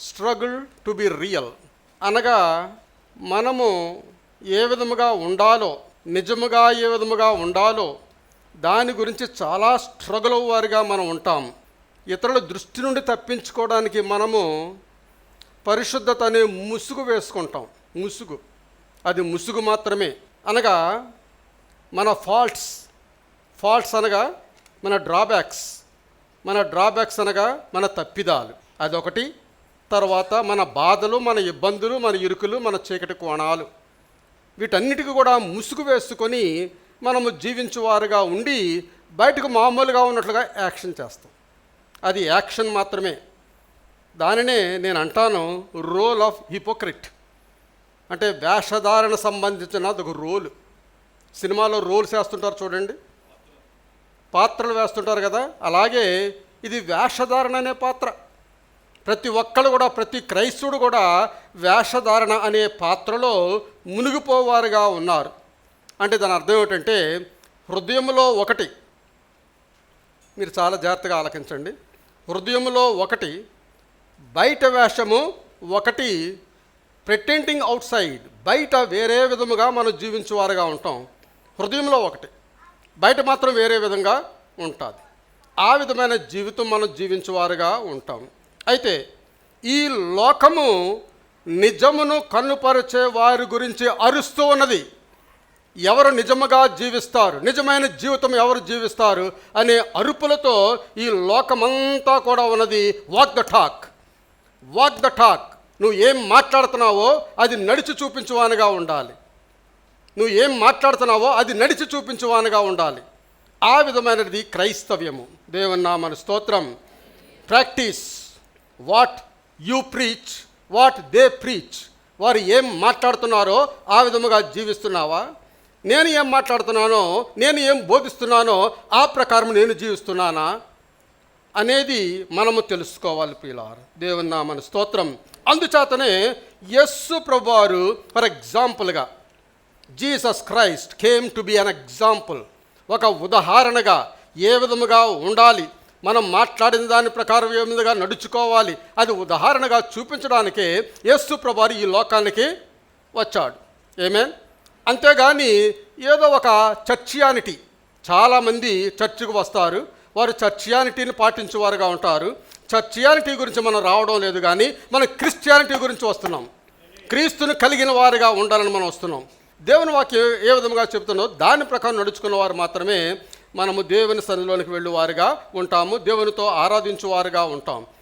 Struggle to be real అనగా మనము ఏ విధముగా ఉండాలో నిజముగా ఏ విధముగా ఉండాలో దాని గురించి చాలా స్ట్రగుల్ వారిగా మనం ఉంటాం. ఇతరుల దృష్టి నుండి తప్పించుకోవడానికి మనము పరిశుద్ధత అనే ముసుగు వేసుకుంటాం. ముసుగు. అది ముసుగు మాత్రమే. అనగా మన ఫాల్ట్స్ ఫాల్ట్స్ అనగా మన డ్రాబ్యాక్స్ మన డ్రాబ్యాక్స్ అనగా మన తప్పిదాలు. అదొకటి. తర్వాత మన బాధలు మన ఇబ్బందులు మన ఇరుకులు మన చీకటి కోణాలు వీటన్నిటికీ కూడా ముసుగు వేసుకొని మనము జీవించువారుగా ఉండి బయటకు మామూలుగా ఉన్నట్లుగా యాక్షన్ చేస్తాం. అది యాక్షన్ మాత్రమే. దానినే నేను అంటాను రోల్ ఆఫ్ హిపోక్రిట్. అంటే వేషధారణ సంబంధించిన అదొక రోల్. సినిమాలో రోల్స్ వేస్తుంటారు చూడండి. పాత్రలు వేస్తుంటారు కదా. అలాగే ఇది వేషధారణ అనే పాత్ర. ప్రతి ఒక్కరు కూడా ప్రతి క్రైస్తవుడు కూడా వేషధారణ అనే పాత్రలో మునిగిపోవారుగా ఉన్నారు. అంటే దాని అర్థం ఏమిటంటే హృదయంలో ఒకటి మీరు చాలా జాగ్రత్తగా ఆలకించండి. హృదయంలో ఒకటి బయట వేషము ఒకటి ప్రెటెంటింగ్ అవుట్ సైడ్ బయట వేరే విధముగా మనం జీవించేవారుగా ఉంటాం. హృదయంలో ఒకటి బయట మాత్రం వేరే విధంగా ఉంటుంది. ఆ విధమైన జీవితం మనం జీవించేవారుగా ఉంటాం. అయితే ఈ లోకము నిజమును కన్నుపరిచే వారి గురించి అరుస్తూ ఉన్నది. ఎవరు నిజముగా జీవిస్తారు? నిజమైన జీవితం ఎవరు జీవిస్తారు? అనే అరుపులతో ఈ లోకమంతా కూడా ఉన్నది walk the talk walk the talk నువ్వు ఏం మాట్లాడుతున్నావో అది నడిచి చూపించువానుగా ఉండాలి. నువ్వు ఏం మాట్లాడుతున్నావో అది నడిచి చూపించువానుగా ఉండాలి. ఆ విధమైనది క్రైస్తవ్యము. దేవున్నా మన స్తోత్రం. Practice. What you preach what they preach. వారు ఏం మాట్లాడుతున్నారో ఆ విధముగా జీవిస్తున్నావా? నేను ఏం మాట్లాడుతున్నానో నేను ఏం బోధిస్తున్నానో ఆ ప్రకారం నేను జీవిస్తున్నానా? అనేది మనము తెలుసుకోవాలి పిల్లారు దేవుని నామన స్తోత్రం. అందుచేతనే యస్సు ప్రభువారు ఫర్ ఎగ్జాంపుల్గా Jesus Christ came to be an example. ఒక ఉదాహరణగా ఏ విధముగా ఉండాలి? మనం మాట్లాడిన దాని ప్రకారం ఏ విధంగా నడుచుకోవాలి? అది ఉదాహరణగా చూపించడానికే యేసు ప్రభారి ఈ లోకానికి వచ్చాడు. ఏమే అంతేగాని ఏదో ఒక చర్చియానిటీ. చాలామంది చర్చికి వస్తారు. వారు చర్చియానిటీని పాటించేవారుగా ఉంటారు. చర్చియానిటీ గురించి మనం రావడం లేదు కానీ మనం క్రిస్టియానిటీ గురించి వస్తున్నాం. క్రీస్తుని కలిగిన వారిగా ఉండాలని మనం వస్తున్నాం. దేవుని వాక్యం ఏ విధంగా చెబుతున్నో దాని ప్రకారం నడుచుకున్న వారు మాత్రమే మనము దేవుని సన్నిలోనికి వెళ్ళువారుగా ఉంటాము దేవునితో ఆరాధించు వారుగా ఉంటాం.